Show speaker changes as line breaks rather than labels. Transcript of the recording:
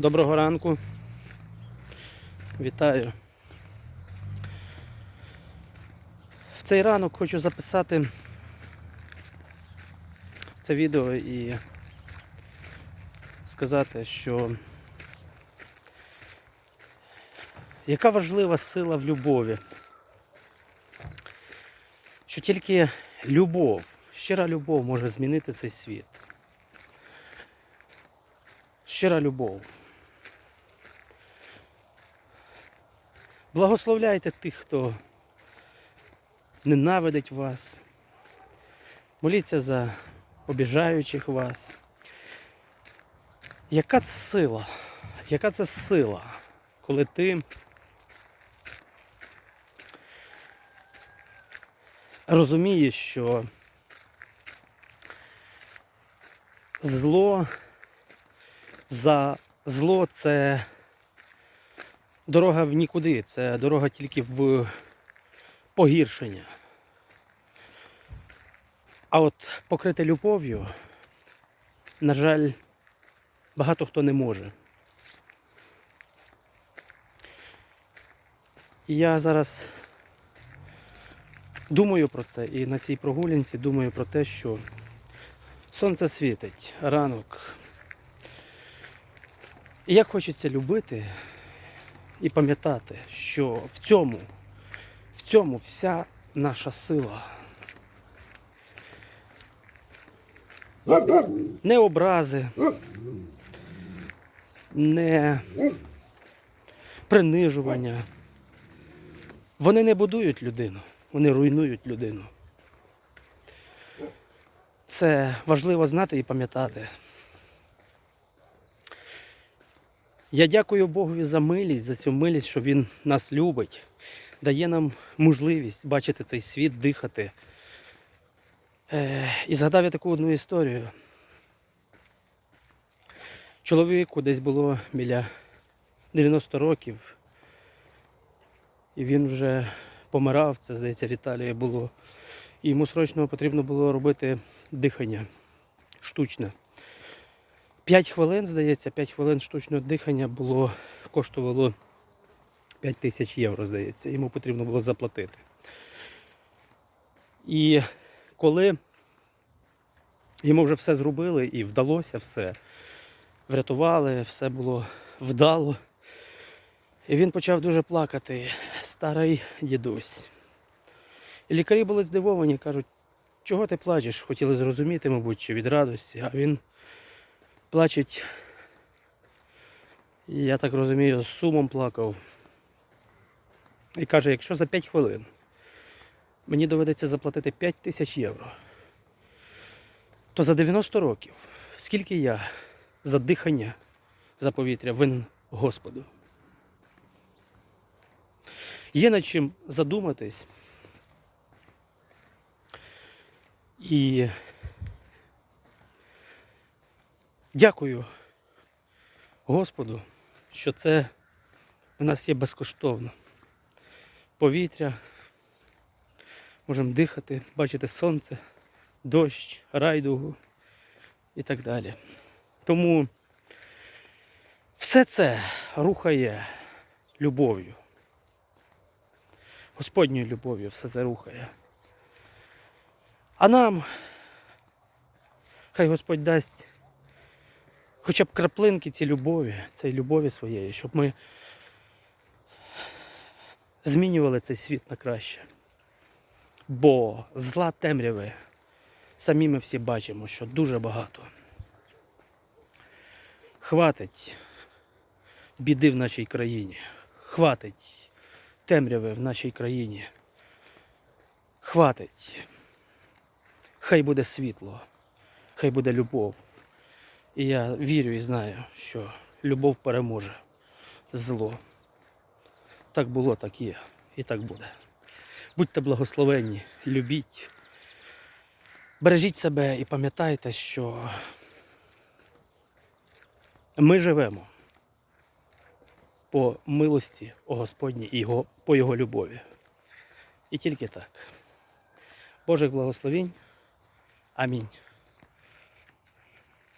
Доброго ранку. Вітаю. В цей ранок хочу записати це відео і сказати, що яка важлива сила в любові. Що тільки любов, щира любов може змінити цей світ. Щира любов. Благословляйте тих, хто ненавидить вас. Моліться за обіжаючих вас. Яка це сила? Яка це сила, коли ти розумієш, що зло за зло це дорога в нікуди, це дорога тільки в погіршення. А от покрити любов'ю, на жаль, багато хто не може. Я зараз думаю про це і на цій прогулянці думаю про те, що сонце світить, ранок. І як хочеться любити і пам'ятати, що в цьому, в цьому вся наша сила. Не образи, не принижування. Вони не будують людину, вони руйнують людину. Це важливо знати і пам'ятати. Я дякую Богові за милість, за цю милість, що Він нас любить, дає нам можливість бачити цей світ, дихати. Е, І згадав я таку одну історію. Чоловіку десь було біля 90 років, і він вже помирав, це здається в Італії було. І йому срочно потрібно було робити дихання штучне. 5 хвилин, здається, 5 хвилин штучного дихання було, коштувало 5 тисяч євро, здається, йому потрібно було заплатити. І коли йому вже все зробили і вдалося все, врятували, все було вдало. І він почав дуже плакати, старий дідусь. І лікарі були здивовані, кажуть, чого ти плачеш? Хотіли зрозуміти, мабуть, чи від радості, а він плачуть, я так розумію, з сумом плакав. І каже, якщо за 5 хвилин мені доведеться заплатити 5 тисяч євро, то за 90 років, скільки я за дихання, за повітря винен Господу. Є над чим задуматись. І Дякую Господу, що це в нас є безкоштовно. Повітря, можемо дихати, бачити сонце, дощ, райдугу і так далі. Тому все це рухає любов'ю. Господньою любов'ю все це рухає. А нам, хай Господь дасть хоча б краплинки цієї любові, цієї любові своєї, щоб ми змінювали цей світ на краще. Бо зла темряви самі ми всі бачимо, що дуже багато. Хватить біди в нашій країні. Хватить темряви в нашій країні. Хватить. Хай буде світло, хай буде любов. І я вірю і знаю, що любов переможе зло. Так було, так є. І так буде. Будьте благословенні, любіть, бережіть себе і пам'ятайте, що ми живемо по милості о Господній і його, по Його любові. І тільки так. Божих благословінь. Амінь.